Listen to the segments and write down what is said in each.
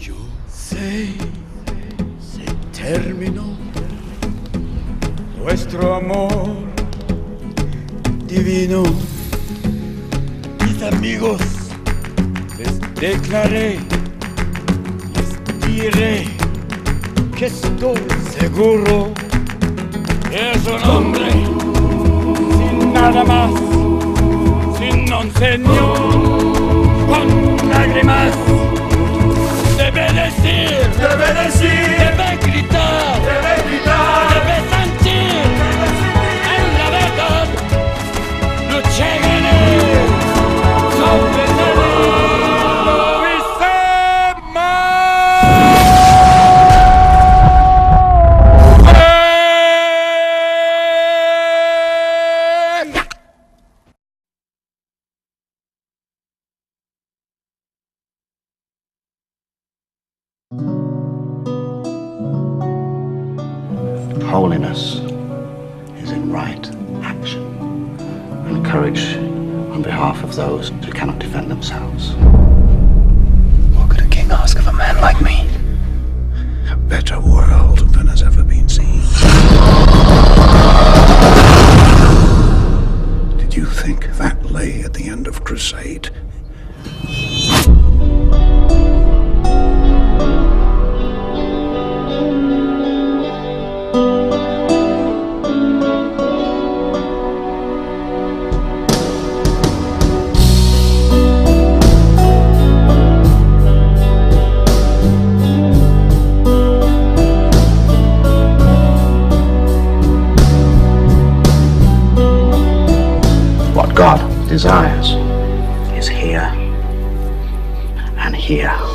Yo sé, se terminó nuestro amor divino. Mis amigos, les declaré, les diré que estoy seguro es un hombre sin nada más, sin un señor, con lágrimas. Decir, Debe decir, right action and courage on behalf of those who cannot defend themselves. What could a king ask of a man like me? A better world than has ever been seen. Did you think that lay at the end of Crusade? Desires is here and here. "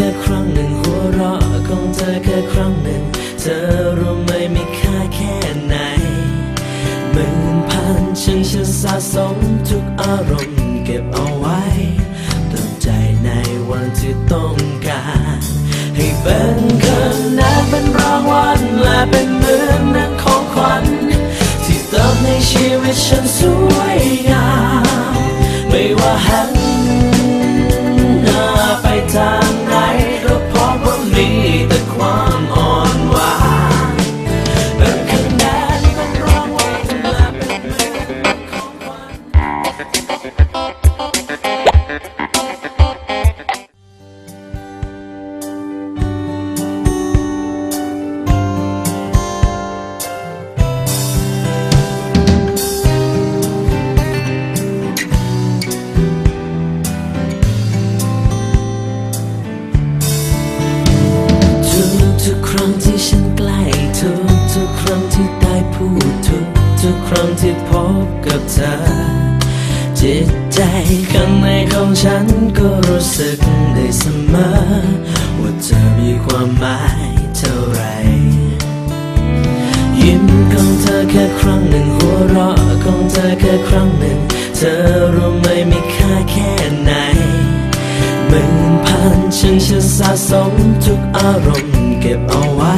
ค่ครั้งหนึ่งหัวเราะของเธอแค่ครั้งหนึ่ง เธอรู้ไหมมีค่าแค่ไหนหมื่นพันฉันจะสะสมทุกอารมณ์เก็บเอาไว้เติมใจในวันที่ต้องการ ให้เป็นคะแนนเป็นรางวัลและเป็นเหมือนนังของขวัญที่เติมในชีวิตฉันสวยงามไม่ว่าหัน มอ ว่าเธอมีความหมายเท่าไร ยิ้มของเธอแค่ครั้งหนึ่งหัวเราะของเธอแค่ครั้งหนึ่ง เธอรู้ไหมมีค่าแค่ไหนหมื่นพันฉันจะสะสมทุกอารมณ์เก็บเอาไว้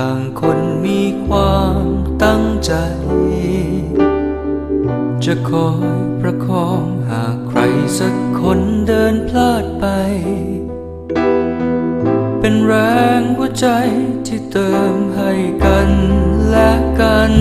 ต่างคนมีความตั้งใจ จะคอยประคองหากใครสักคนเดินพลาดไป เป็นแรงหัวใจที่เติมให้กันและกัน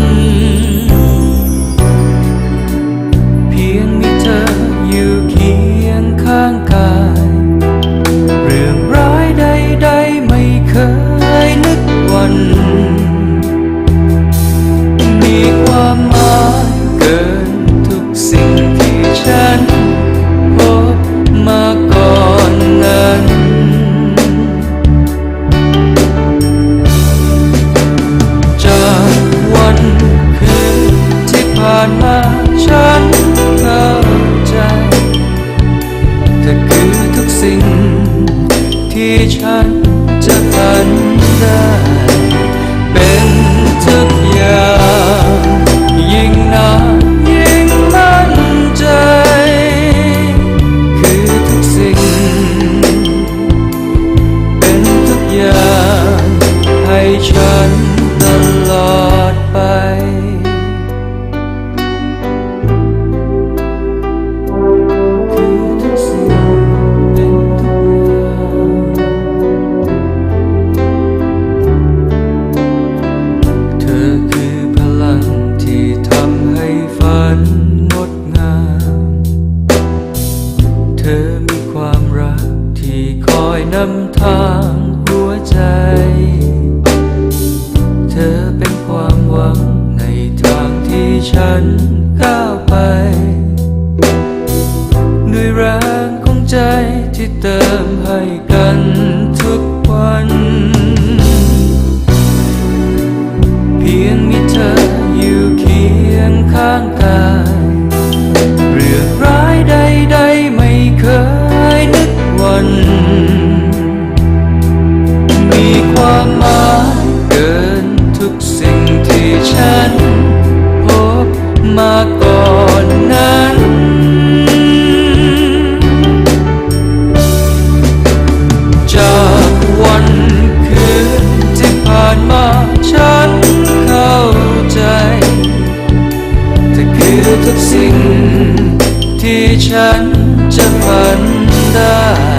ที่เติมให้กันทุกวัน เพียงมีเธออยู่เคียงข้างกายเรื่องร้ายใดๆไม่เคยนึกวัน กับสิ่งที่ฉันจะฝันได้